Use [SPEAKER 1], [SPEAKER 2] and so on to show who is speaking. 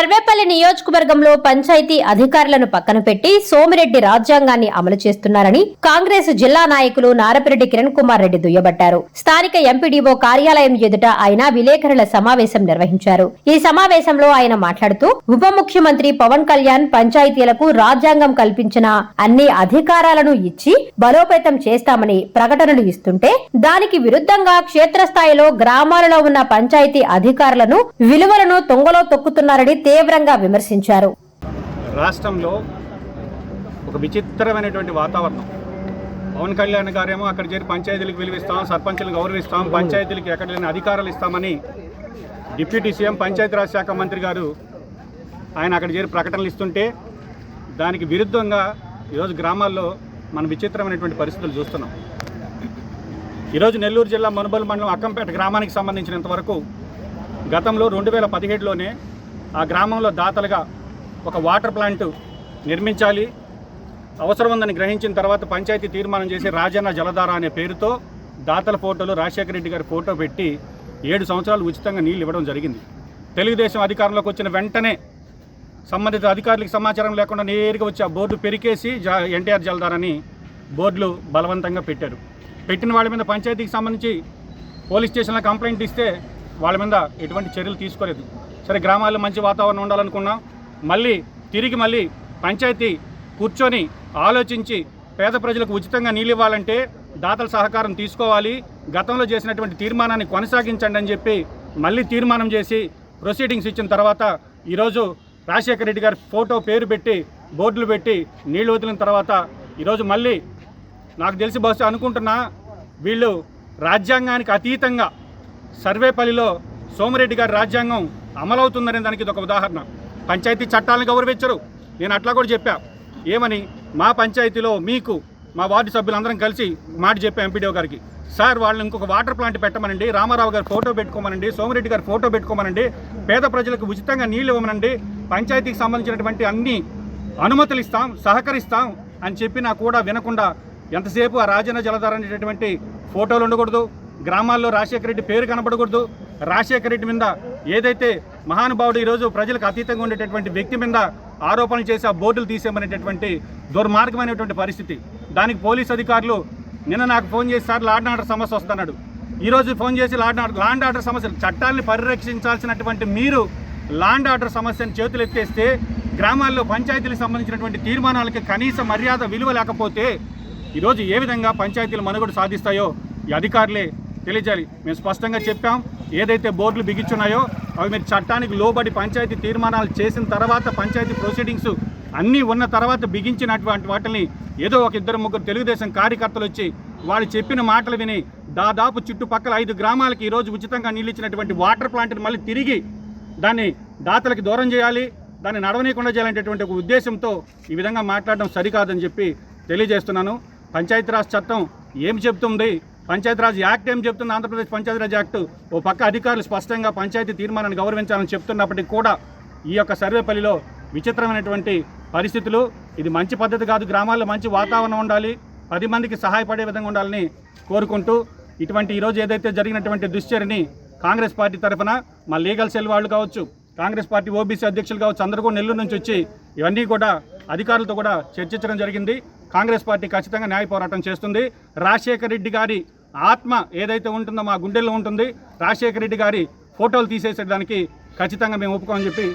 [SPEAKER 1] సర్వేపల్లి నియోజకవర్గంలో పంచాయతీ అధికారులను పక్కన పెట్టి సోమిరెడ్డి రాజ్యాంగాన్ని అమలు చేస్తున్నారని కాంగ్రెస్ జిల్లా నాయకులు నారపిరెడ్డి కిరణ్ కుమార్ రెడ్డి దుయ్యబట్టారు. స్థానిక ఎంపీడీఓ కార్యాలయం ఎదుట ఆయన విలేకరుల సమావేశం నిర్వహించారు. ఈ సమావేశంలో ఆయన మాట్లాడుతూ ఉప ముఖ్యమంత్రి పవన్ కళ్యాణ్ పంచాయతీలకు రాజ్యాంగం కల్పించిన అన్ని అధికారాలను ఇచ్చి బలోపేతం చేస్తామని ప్రకటనలు ఇస్తుంటే దానికి విరుద్ధంగా క్షేత్రస్థాయిలో గ్రామాలలో ఉన్న పంచాయతీ అధికారులను విలువలను తొంగలో తొక్కుతున్నారని తీవ్రంగా విమర్శించారు.
[SPEAKER 2] రాష్ట్రంలో ఒక విచిత్రమైనటువంటి వాతావరణం. పవన్ కళ్యాణ్ గారేమో అక్కడ చేరి పంచాయతీలకు విలువిస్తాం సర్పంచులను గౌరవిస్తాం పంచాయతీలకు ఎక్కడ లేని అధికారాలు ఇస్తామని డిప్యూటీ సీఎం పంచాయతీరాజ్ శాఖ మంత్రి గారు ఆయన అక్కడ చేరి ప్రకటనలు ఇస్తుంటే దానికి విరుద్ధంగా ఈరోజు గ్రామాల్లో మనం విచిత్రమైనటువంటి పరిస్థితులు చూస్తున్నాం. ఈరోజు నెల్లూరు జిల్లా మనుబల్ మండలం అక్కంపేట గ్రామానికి సంబంధించినంతవరకు గతంలో రెండు వేల పదిహేడులోనే ఆ గ్రామంలో దాతలుగా ఒక వాటర్ ప్లాంట్ నిర్మించాలి. అవసరం ఉందని గ్రహించిన తర్వాత పంచాయతీ తీర్మానం చేసి రాజన్న జలధార అనే పేరుతో దాతల ఫోటోలు రాజశేఖర రెడ్డి గారి ఫోటో పెట్టి ఏడు సంవత్సరాలు ఉచితంగా నీళ్ళు ఇవ్వడం జరిగింది. తెలుగుదేశం అధికారంలోకి వచ్చిన వెంటనే సంబంధిత అధికారులకు సమాచారం లేకుండా నేరుగా వచ్చి ఆ బోర్డు పెరికేసి జ ఎన్టీఆర్ జలధారని బోర్డులు బలవంతంగా పెట్టారు. పెట్టిన వాళ్ళ మీద పంచాయతీకి సంబంధించి పోలీస్ స్టేషన్లో కంప్లైంట్ ఇస్తే వాళ్ళ మీద ఎటువంటి చర్యలు తీసుకోలేదు. సరే గ్రామాల్లో మంచి వాతావరణం ఉండాలనుకున్నాం మళ్ళీ తిరిగి మళ్ళీ పంచాయతీ కూర్చొని ఆలోచించి పేద ప్రజలకు ఉచితంగా నీళ్ళు ఇవ్వాలంటే దాతల సహకారం తీసుకోవాలి. గతంలో చేసినటువంటి తీర్మానాన్ని కొనసాగించండి అని చెప్పి మళ్ళీ తీర్మానం చేసి ప్రొసీడింగ్స్ ఇచ్చిన తర్వాత ఈరోజు రాజశేఖర రెడ్డి గారి ఫోటో పేరు పెట్టి బోర్డులు పెట్టి నీళ్ళు వదిలిన తర్వాత ఈరోజు మళ్ళీ నాకు తెలిసి బహుశా అనుకుంటున్నా వీళ్ళు రాజ్యాంగానికి అతీతంగా సర్వేపల్లిలో సోమిరెడ్డి గారి రాజ్యాంగం అమలవుతుందనే దానికి ఇది ఒక ఉదాహరణ. పంచాయతీ చట్టాలను గౌరవించరు. నేను అట్లా కూడా చెప్పా. ఏమని? మా పంచాయతీలో మీకు మా వార్డు సభ్యులందరం కలిసి మాట చెప్పా ఎంపీడీఓ గారికి. సార్ వాళ్ళని ఇంకొక వాటర్ ప్లాంట్ పెట్టమనండి రామారావు గారి ఫోటో పెట్టుకోమనండి సోమిరెడ్డి గారి ఫోటో పెట్టుకోమనండి పేద ప్రజలకు ఉచితంగా నీళ్ళు ఇవ్వమనండి పంచాయతీకి సంబంధించినటువంటి అన్ని అనుమతులు ఇస్తాం సహకరిస్తాం అని చెప్పినా కూడా వినకుండా ఎంతసేపు ఆ రాజన్న జలధార అనేటటువంటి ఫోటోలు ఉండకూడదు గ్రామాల్లో రాజశేఖర రెడ్డి పేరు కనపడకూడదు రాజశేఖర రెడ్డి మీద ఏదైతే మహానుభావుడు ఈరోజు ప్రజలకు అతీతంగా ఉండేటటువంటి వ్యక్తి మీద ఆరోపణలు చేసి ఆ బోర్డులు తీసేయమనేటటువంటి దుర్మార్గమైనటువంటి పరిస్థితి. దానికి పోలీస్ అధికారులు నిన్న నాకు ఫోన్ చేసి సార్ లాడ్ ఆర్డర్ సమస్య వస్తున్నాడు. ఈరోజు ఫోన్ చేసి లాడ్ ఆర్డర్ లాండ్ ఆర్డర్ సమస్యలు చట్టాన్ని పరిరక్షించాల్సినటువంటి మీరు లాండ్ ఆర్డర్ సమస్యను చేతులు ఎత్తేస్తే గ్రామాల్లో పంచాయతీలకు సంబంధించినటువంటి తీర్మానాలకి కనీస మర్యాద విలువ లేకపోతే ఈరోజు ఏ విధంగా పంచాయతీలు మనుగడ సాధిస్తాయో ఈ అధికారులే తెలియజేయాలి. మేము స్పష్టంగా చెప్పాం. ఏదైతే బోర్డులు బిగించున్నాయో అవి మీరు చట్టానికి లోబడి పంచాయతీ తీర్మానాలు చేసిన తర్వాత పంచాయతీ ప్రొసీడింగ్స్ అన్నీ ఉన్న తర్వాత బిగించినటువంటి వాటిని ఏదో ఒక ఇద్దరు ముగ్గురు తెలుగుదేశం కార్యకర్తలు వచ్చి వాళ్ళు చెప్పిన మాటలు విని దాదాపు చుట్టుపక్కల ఐదు గ్రామాలకి ఈరోజు ఉచితంగా నీళ్ళు ఇచ్చినటువంటి వాటర్ ప్లాంట్ని మళ్ళీ తిరిగి దాన్ని దాతలకి దూరం చేయాలి దాన్ని నడవనీయకుండా చేయాలనేటటువంటి ఒక ఉద్దేశంతో ఈ విధంగా మాట్లాడడం సరికాదని చెప్పి తెలియజేస్తున్నాను. పంచాయతీరాజ్ చట్టం ఏం చెప్తుంది? పంచాయతీరాజ్ యాక్ట్ ఏం చెప్తుంది? ఆంధ్రప్రదేశ్ పంచాయతీరాజ్ యాక్ట్ ఓ పక్క అధికారులు స్పష్టంగా పంచాయతీ తీర్మానాన్ని గౌరవించాలని చెప్తున్నప్పటికీ కూడా ఈ యొక్క సర్వేపల్లిలో విచిత్రమైనటువంటి పరిస్థితులు. ఇది మంచి పద్ధతి కాదు. గ్రామాల్లో మంచి వాతావరణం ఉండాలి. పది మందికి సహాయపడే విధంగా ఉండాలని కోరుకుంటూ ఇటువంటి ఈరోజు ఏదైతే జరిగినటువంటి దుశ్చర్యని కాంగ్రెస్ పార్టీ తరఫున మా లీగల్ సెల్ వాళ్ళు కావచ్చు కాంగ్రెస్ పార్టీ ఓబీసీ అధ్యక్షులు కావచ్చు అందరూ కూడా నెల్లూరు నుంచి వచ్చి ఇవన్నీ కూడా అధికారులతో కూడా చర్చించడం జరిగింది. కాంగ్రెస్ పార్టీ ఖచ్చితంగా న్యాయ పోరాటం చేస్తుంది. రాజశేఖర రెడ్డి గారి ఆత్మ ఏదైతే ఉంటుందో మా గుండెల్లో ఉంటుంది. రాజశేఖర రెడ్డి గారి ఫోటోలు తీసేసేదానికి ఖచ్చితంగా మేము ఒప్పుకోమని చెప్పి